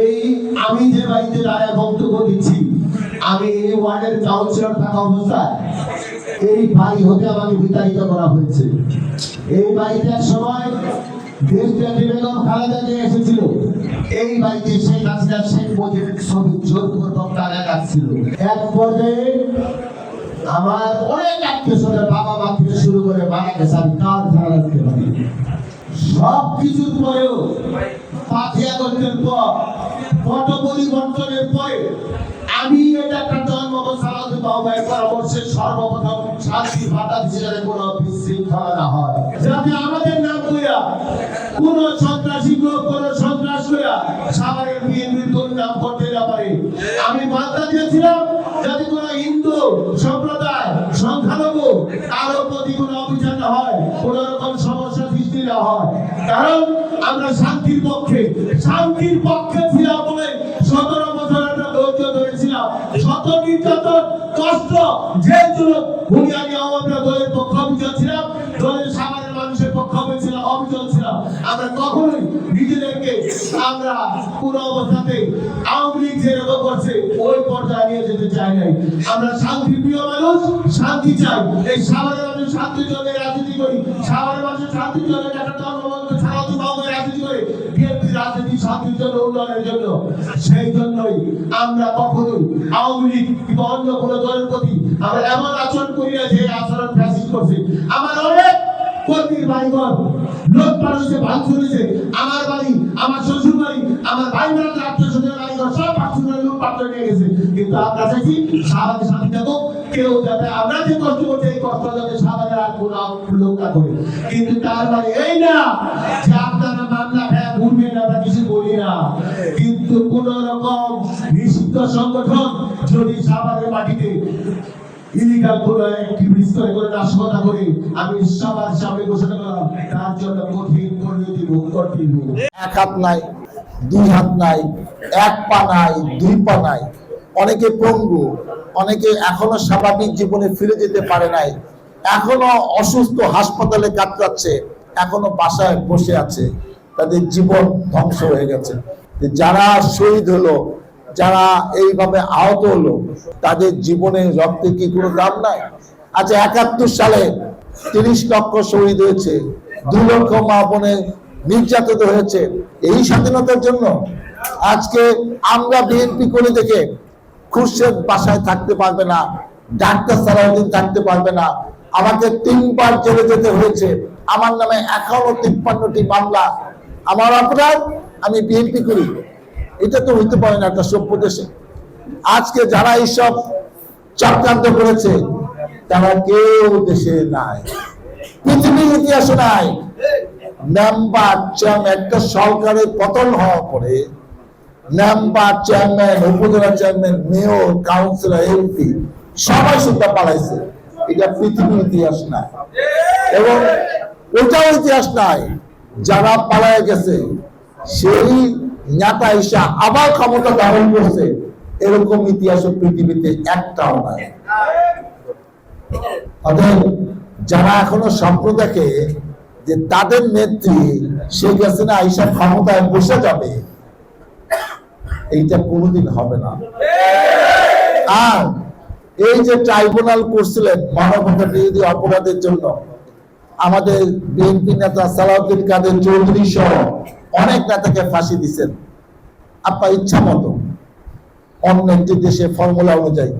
এই আমি যে বাড়িতে দাঁড়ায় বক্তব্য দিচ্ছি, আমি এই ওয়ার্ডের কাউন্সিলর থাকা অবস্থায় এই বাড়ি হতে আমাকে বিতাড়িত করা হয়েছে। এই এক সময় দেশব্যাপী বেগম খালেদা জিয়া এসেছিল, এই বাড়িতে শেখ হাসিনা শেখ মুজিবের ছবি জোরপূর্বক টাকা কাটছিল এক পর্যায়ে আমার অনেক আত্মীয় বাবা মা থেকে শুরু করে মারা গেছে, আমি কার ধারা রাখতে পারি সব কিছুর পরেও পাথিয়া করতেন পর পট পরিবর্তনের পরে আমি এটা একটা জন্ম সালাতে বাবাই পরামর্শে সর্বপ্রথম শান্তি ভাতা যাতে কোনো বিশৃঙ্খলা না হয়। যাতে আমাদের নাম কইয়া কোন সন্ত্রাসী লোক কোন সন্ত্রাস কইয়া সাভারের বিএনপির কোন নাম করতে না পারে। আমি বার্তা দিয়েছিলাম যাতে কোনো হিন্দু সম্প্রদায়, সংখ্যালঘু, কারও প্রতি কোনো অভিযান হয়। কোন রকম সমস্যা না হয়। কারণ আমরা শান্তির পক্ষে শান্তির পক্ষে ছিলাম বলে সতেরো বছর আমরা ধৈর্য ধরেছিলাম। শত নির্যাতন, কষ্ট যে জন্য বুনিয়াদি আমরা দলের পক্ষ অভিযোগ ছিলাম, দলের মানুষের পক্ষ হয়েছিল অভিযোগ ছিলাম। আমরা কখনোই নিজেদেরকে আমরা কোন অবস্থাতে আওয়ামী লীগ করছে ওই পর্যায়ে নিয়ে যেতে চাই নাই। আমরা শান্তি প্রিয় মানুষ, শান্তি চাই। এই সাভারে মানুষ শান্তির জন্য রাজনীতি করি। সাভারে মানুষ শান্তির জন্য একটা ধর্মবন্ধ রাজনীতি করে। বিএনপি রাজনীতি শান্তির জন্য উন্নয়নের জন্য। সেই জন্যই আমরা কখনোই আওয়ামী লীগ কিংবা অন্য কোনো দলের প্রতি আমরা এমন আচরণ করি না যে আচরণ ফ্যাসিস্ট করছে। আমার অনেক কর্মীর বাড়িঘর লোক মানুষে ভাঙচুর হয়েছে আমার বাড়ি, আমার শ্বশুর বাড়ি, আমার ভাই বোনের, আত্মীয় স্বজনের বাড়িঘর সব ভাঙচুর করে লোক পাত্র নিয়ে গেছে। কিন্তু আমরা চাইছি সাহাবাদের শান্তি থাকুক কেউ যাতে আমরা যে কষ্ট করছি, এই কষ্ট যাতে সাহাবাদের আর কোনো লোক না করে। কিন্তু তার মানে এই না, যে আপনারা মামলা খায় ঘুরবেন, আমরা কিছু বলি না। কিন্তু কোন রকম নিষিদ্ধ সংগঠন যদি সাহাবাদের মাটিতে ইলিগাল করে নাশকতা করে আমি সবার সামনে ঘোষণা করলাম তার জন্য কঠিন পরিণতি ভোগ করতে এক হাত নাই, দুই হাত নাই, এক পা নাই, দুই পা নাই। অনেকে পঙ্গু, অনেকে এখনও স্বাভাবিক জীবনে ফিরে যেতে পারে নাই। এখনও অসুস্থ হাসপাতালে কাতরাচ্ছে, এখনও বাসায় বসে আছে। তাদের জীবন ধ্বংস হয়ে গেছে। যারা শহীদ হলো যারা এইভাবে আহত হলো তাদের জীবনে রক্তে কি কোনো দাম নাই? আচ্ছা একাত্তর সালে তিরিশ লক্ষ শহীদ হয়েছে দুই লক্ষ মা বোনে নির্যাতিত হয়েছে। এই স্বাধীনতার জন্য আজকে আমরা বিএনপি করে দেখে খুরশেদ বাসায় থাকতে পারবে না, ডাক্তার সালাউদ্দিন থাকতে পারবে না, আমাকে তিনবার জেলে যেতে হয়েছে। আমার নামে এখনও তিপ্পান্নটি মামলা। আমার অপরাধ, আমি বিএনপি করি এটা তো হইতে পারে না একটা সভ্য দেশে আজকে যারা এইসব চক্রান্ত করেছে, তারা কেউ দেশে নাই। পৃথিবীর ইতিহাসে নাই। মেম্বার চেয়ারম্যান একটা সরকারের পতন হওয়ার পরে member chairman upazila chairman mayor councillor MP সবাই সুদ্ধা পালাইছে। এটা পৃথিবীর ইতিহাস নাই। এবং ওটাও ইতিহাস নাই। যারা পালায় গেছে, সেই নেতা ইসা আবার ক্ষমতা ধারণ করছে। এরকম ইতিহাস পৃথিবীতে একটাও নাই। অতএব যারা এখনও দেখে যে তাদের নেত্রী শেখ হাসিনা আইসা ক্ষমতায় বসে যাবে, এইটা কোনোদিন হবে না। আর এই যে ট্রাইব্যুনাল করছিলেন মানবতা বিরোধী অপরাধের জন্য, আমাদের বিএনপি নেতা সালাউদ্দিন কাদের চৌধুরী সহ অনেক নেতাকে ফাঁসি দিচ্ছেন আপনার ইচ্ছা মতো অন্য একটি দেশে ফর্মুলা অনুযায়ী।